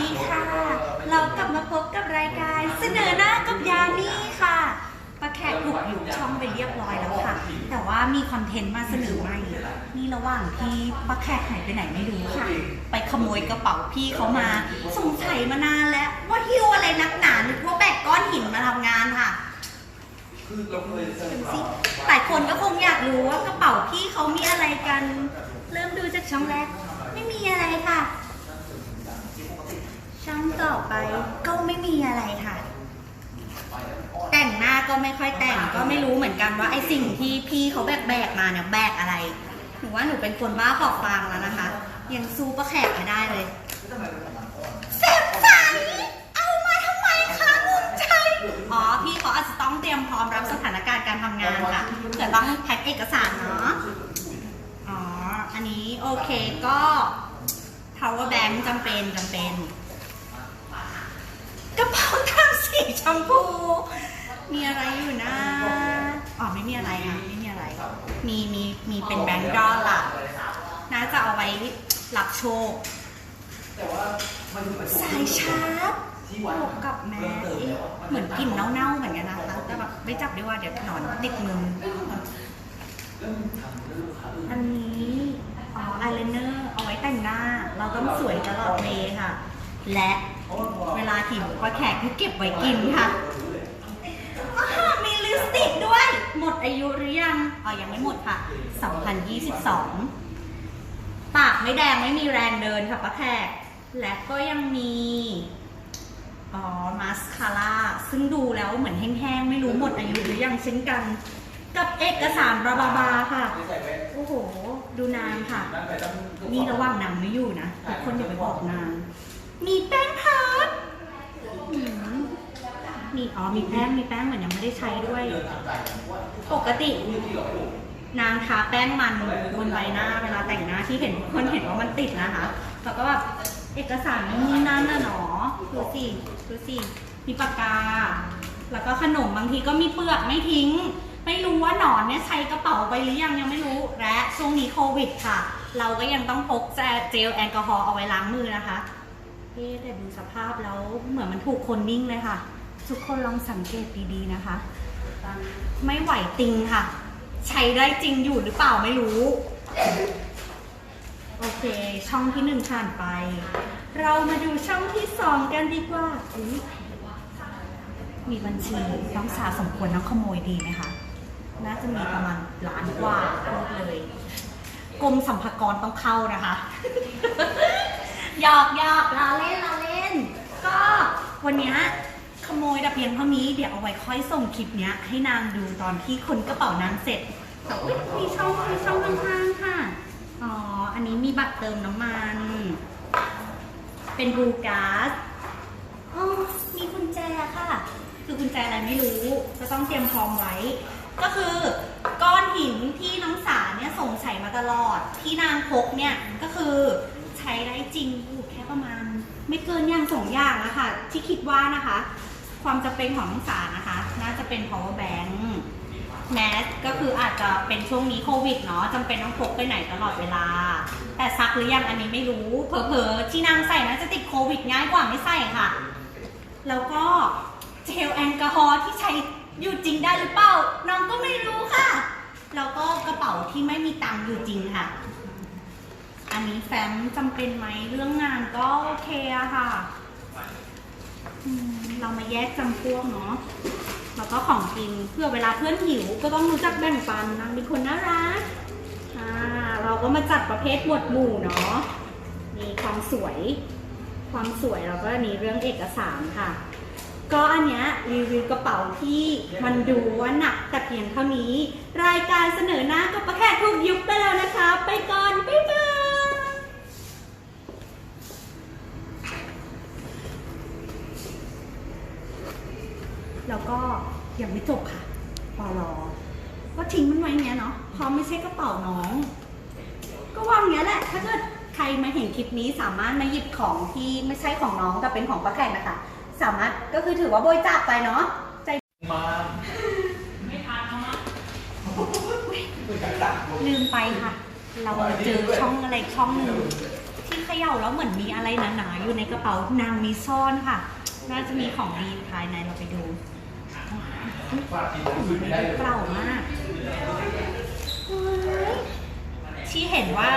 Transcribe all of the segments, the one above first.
ดีค่ะ เรากลับมาพบกับรายการเสนอหน้ากับยามีค่ะป้าแขกถูกยุบช่องไปเรียบร้อยแล้วค่ะ แต่ว่ามีคอนเทนต์มาเสนอใหม่นี่ระหว่างที่ป้าแขกหายไปไหนไม่รู้ค่ะ ไปขโมยกระเป๋าพี่เขามา สงสัยมานานแล้วว่าหิ้วอะไรนักหนานึกว่าแบกก้อนหินมาทำงานค่ะคือเราเคยเจอดูสิหลายคนก็คงอยากรู้ว่ากระเป๋าพี่เขามีอะไรกัน เริ่มดูจากช่องแรก ไม่มีอะไรค่ะ ช่องต่อไปก็ไม่มีอะไรค่ะ แต่งหน้าก็ไม่ค่อยแต่งก็ไม่รู้เหมือนกันว่าไอ้สิ่งที่พี่เขาแบกแบกมาเนี่ยแบกอะไรหนูว่าหนูเป็นคนบ้าขอบฟางแล้วนะคะ ยังสู้ประแขกไม่ได้เลยเสพสันเอามาทำไมคะมุนชัยอ๋อพี่เขาอาจจะต้องเตรียมพร้อมรับสถานการณ์การทำงานค่ะเดี๋ยวต้องแพ็คเอกสารเนาะอ๋ออันนี้โอเคก็ power bank จำเป็นจำเป็น กระเป๋าทางสีชมพู มีอะไรอยู่นะ อ๋อไม่มีอะไรอะไม่มีอะไร มีมีมีเป็นแบงก์ดอลล่ะน่าจะเอาไว้รับโชคแต่ว่ามันเหมือนสายชาร์จบวกกับแมสเหมือนกลิ่นเน่าๆเหมือนกันนะคะแต่แบบไม่จับได้ว่าเดี๋ยวหนอนติดมืออันนี้อ๋ออายไลเนอร์เอาไว้แต่งหน้า เราต้องสวยตลอดเวย์ค่ะ และ เวลาหิวก็แขกก็เก็บไว้กินค่ะอ้าวมีลิปสติกด้วย หมดอายุหรือยังอ๋อยังไม่หมดค่ะ 2022 ปากไม่แดงไม่มีแรงเดินค่ะป้าแขก และก็ยังมีอ๋อมาสคาร่าซึ่งดูแล้วเหมือนแห้งๆ ไม่รู้หมดอายุหรือยังเช่นกัน กับเอกสารบาบาบาค่ะ โอ้โห ดูนางค่ะ นี่ระหว่างนางไม่อยู่นะทุกคนอย่าไปบอกนางมีแป้งพับอืม มีอ๋อมีแป้งมีแป้งเหมือนยังไม่ได้ใช้ด้วย ปกตินางทาแป้งมันบนใบหน้าเวลาแต่งหน้าที่เห็นคนเห็นว่ามันติดนะคะแล้วก็แบบเอกสารนี่นั่นน่ะหนอดูสิดูสิมีปากกา แล้วก็ขนมบางทีก็มีเปลือกไม่ทิ้ง ไม่รู้ว่าหนอนเนี่ยใช้กระเป๋าไปหรือยังยังไม่รู้และช่วงนี้โควิดค่ะ เราก็ยังต้องพกเจลแอลกอฮอล์เอาไว้ล้างมือนะคะเอ๊แต่ดูสภาพแล้วเหมือนมันถูกคนนิ่งเลยค่ะ ทุกคนลองสังเกตดีๆนะคะ ไม่ไหวติงค่ะ ใช้ได้จริงอยู่หรือเปล่าไม่รู้ โอเค ช่องที่หนึ่งผ่านไป เรามาดูช่องที่สองกันดีกว่าอุ๊มีบัญชีน้องสาสมควรน้องขโมยดีไหมคะ น่าจะมีประมาณล้านกว่าเลยกรมสัมภากรต้องเข้านะคะหยอกหยอกลาเล่นลาเล่น ก็วันนี้ ขโมยแต่เพียงเท่านี้เดี๋ยวเอาไว้ค่อยส่งคลิปเนี้ยให้นางดูตอนที่คนกระเป๋านางเสร็จแต่อุ๊ยมีช่องมีช่องข้างๆค่ะ อ๋อ อันนี้มีบัตรเติมน้ำมัน เป็นบลูการ์ดอ๋อ มีกุญแจค่ะ คือกุญแจอะไรไม่รู้ จะต้องเตรียมพร้อมไว้ ก็คือก้อนหินที่น้องสาเนี่ยสงสัยมาตลอด ที่นางพกเนี่ยก็คือใช้ได้จริงอยู่แค่ประมาณ ไม่เกินอย่างสองอย่างนะคะที่คิดว่านะคะ ความจำเป็นของน้องสานะคะ น่าจะเป็น power bank แมสก็คืออาจจะเป็นช่วงนี้โควิดเนาะจำเป็นต้องพกไปไหนตลอดเวลา แต่ซักหรือยังอันนี้ไม่รู้ เผลอๆ ที่นางใส่น่าจะติดโควิดง่ายกว่าไม่ใส่ค่ะ แล้วก็เจลแอลกอฮอล์ที่ใช้อยู่จริงได้หรือเปล่าน้องก็ไม่รู้ค่ะ แล้วก็กระเป๋าที่ไม่มีตังค์อยู่จริงค่ะ อันนี้แฟ้มจำเป็นไหมเรื่องงานก็โอเคอะค่ะอืม เรามาแยกจำพวกเนาะแล้วก็ของกินเพื่อเวลาเพื่อนหิวก็ต้องรู้จักแบ่งปันนางเป็นคนน่ารักอ่าเราก็มาจัดประเภทหมวดหมู่เนาะมีความสวย ความสวยแล้วก็อันนี้เรื่องเอกสารค่ะ ก็อันเนี้ยรีวิวกระเป๋าที่มันดูว่าหนักแต่เพียงเท่านี้ รายการเสนอหน้ากับประแขกถูกยุบไปแล้วนะคะ ไปก่อน บ๊ายบาย แล้วก็ ยังไม่จบค่ะปอลอก็ทิ้งมันไว้เนี้ยเนาะเพราะไม่ใช่กระเป๋าน้อง ก็วางเนี้ยแหละ ถ้าเกิดใครมาเห็นคลิปนี้สามารถมาหยิบของที่ไม่ใช่ของน้องแต่เป็นของป้าแขกนะคะ สามารถก็คือถือว่าบริจาคไปเนาะ ใจมาลืลืมไปค่ะ เราเจอช่องอะไรช่องหนึ่งที่เขย่าย่าแล้วเหมือนมีอะไรหนาๆอยู่ในกระเป๋านางมีซ่อนค่ะ น่าจะมีของดีภายในเราไปดู เปล่ามากที่เห็นว่า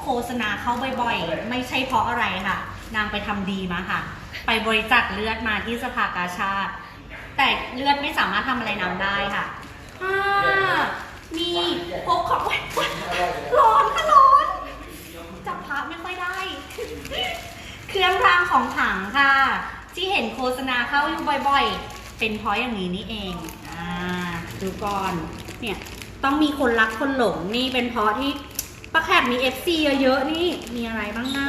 โฆษณาเข้าบ่อยๆ ไม่ใช่เพราะอะไรค่ะ นางไปทำดีมาค่ะ ไปบริจาคเลือดมาที่สภากาชาติ แต่เลือดไม่สามารถทำอะไรนางได้ค่ะอ่ามีพกของร้อนค่ะร้อนจับพระไม่ค่อยได้ เครื่องรางของขลังค่ะ ที่เห็นโฆษณาเข้าอยู่บ่อยๆ เป็นเพราะอย่างนี้นี่เองอ่าดูก่อนเนี่ยต้องมีคนรักคนหลงนี่เป็นเพราะที่ป้าแขกมี FC เยอะๆนี่มีอะไรบ้างนะ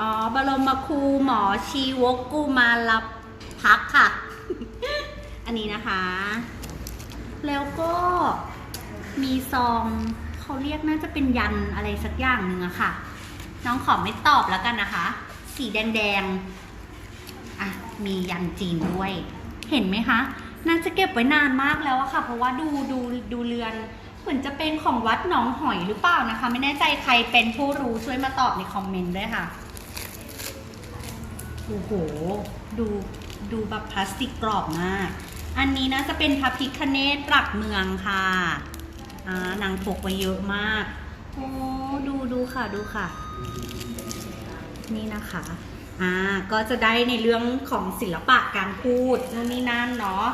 อ๋อบรมครูหมอชีวกกุมาลพักค่ะ อันนี้นะคะ แล้วก็มีซองเขาเรียกน่าจะเป็นยันอะไรสักอย่างหนึ่งอะค่ะ น้องขอไม่ตอบแล้วกันนะคะ สีแดงๆอะ มียันจีนด้วย เห็นไหมคะน่าจะเก็บไว้นานมากแล้วอะค่ะ เพราะว่าดูดูดูเรือนเหมือนจะเป็นของวัดหนองหอยหรือเปล่านะคะ ไม่แน่ใจใครเป็นผู้รู้ช่วยมาตอบในคอมเมนต์ด้วยค่ะโอ้โหดูดูแบบพลาสติกกรอบมาก อันนี้นะจะเป็นพระพิคเนตปรักเมืองค่ะอ่านางพกไว้เยอะมาก โอ้ดูดูค่ะดูค่ะ นี่นะคะ อ่าก็จะได้ในเรื่องของศิลปะการพูดนู่นนี่นั่นเนาะ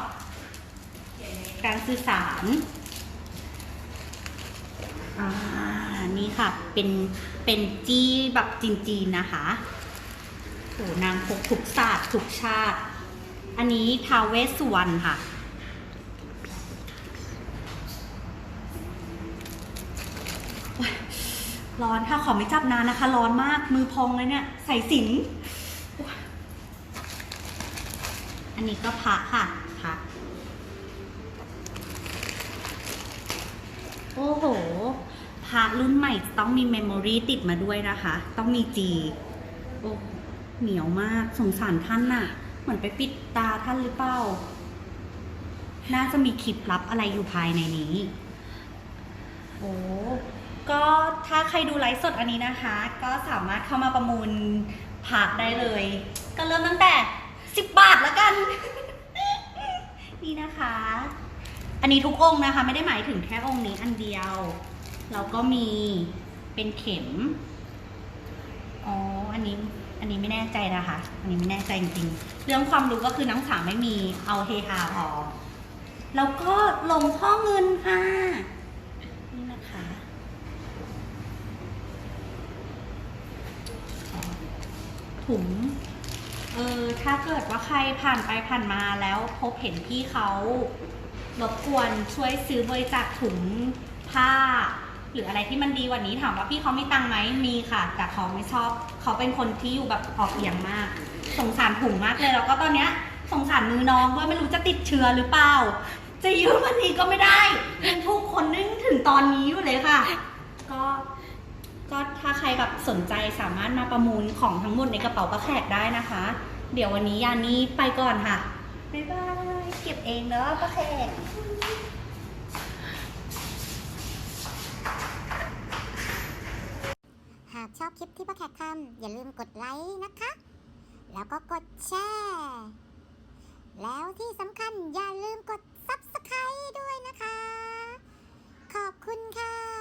การสื่อสารอ่านี่ค่ะเป็นเป็นจี้แบบจีนๆนะคะโหนางพกทุกศาสตร์ทุกชาติ อันนี้ทาวเวสสุวรรณค่ะ ร้อนค่ะขอไม่จับนานนะคะ ร้อนมากมือพองเลยเนี่ย ใส่สิงอันนี้ก็พระค่ะพระโอ้โหพระรุ่นใหม่ต้องมีเมมโมรีติดมาด้วยนะคะ ต้องมีจีโอ้เหนียวมากสงสารท่านน่ะ เหมือนไปปิดตาท่านหรือเปล่า น่าจะมีคลิปลับอะไรอยู่ภายในนี้ โอ้ ก็ถ้าใครดูไลฟ์สดอันนี้นะคะ ก็สามารถเข้ามาประมูลผักได้เลย ก็เริ่มตั้งแต่ 10 บาทแล้วกัน นี่นะคะ อันนี้ทุกองค์นะคะ ไม่ได้หมายถึงแค่องค์นี้อันเดียว เราก็มีเป็นเข็มอ๋ออันนี้อันนี้ไม่แน่ใจนะคะ อันนี้ไม่แน่ใจจริงๆ เรื่องความรู้ก็คือนักศึกษาไม่มีเอาเฮฮาพอแล้วก็หลงพ่อเงินค่ะ นี่นะคะ ถุง เออถ้าเกิดว่าใครผ่านไปผ่านมาแล้วพบเห็นพี่เขารบกวนช่วยซื้อบริจาคถุงผ้า หรืออะไรที่มันดีกว่านี้ถามว่าพี่เขามีตังไหมมีค่ะ แต่เขาไม่ชอบ เขาเป็นคนที่อยู่แบบออกเอียงมาก สงสารถุงมากเลยแล้วก็ตอนเนี้ยสงสารมือน้องด้วยไม่รู้จะติดเชื้อหรือเปล่า จะยืมวันนี้ก็ไม่ได้ยังทุกคนนึงถึงตอนนี้อยู่เลยค่ะ ก็ถ้าใครแบบสนใจสามารถมาประมูลของทั้งหมดในกระเป๋าประแขกได้นะคะ เดี๋ยววันนี้ยานี้ไปก่อนค่ะ บ๊ายบาย เก็บเองเนอะประแขกหากชอบคลิปที่ป้าแขกทำอย่าลืมกดไลค์นะคะ แล้วก็กดแชร์ แล้วที่สำคัญอย่าลืมกด Subscribe ด้วยนะคะ ขอบคุณค่ะ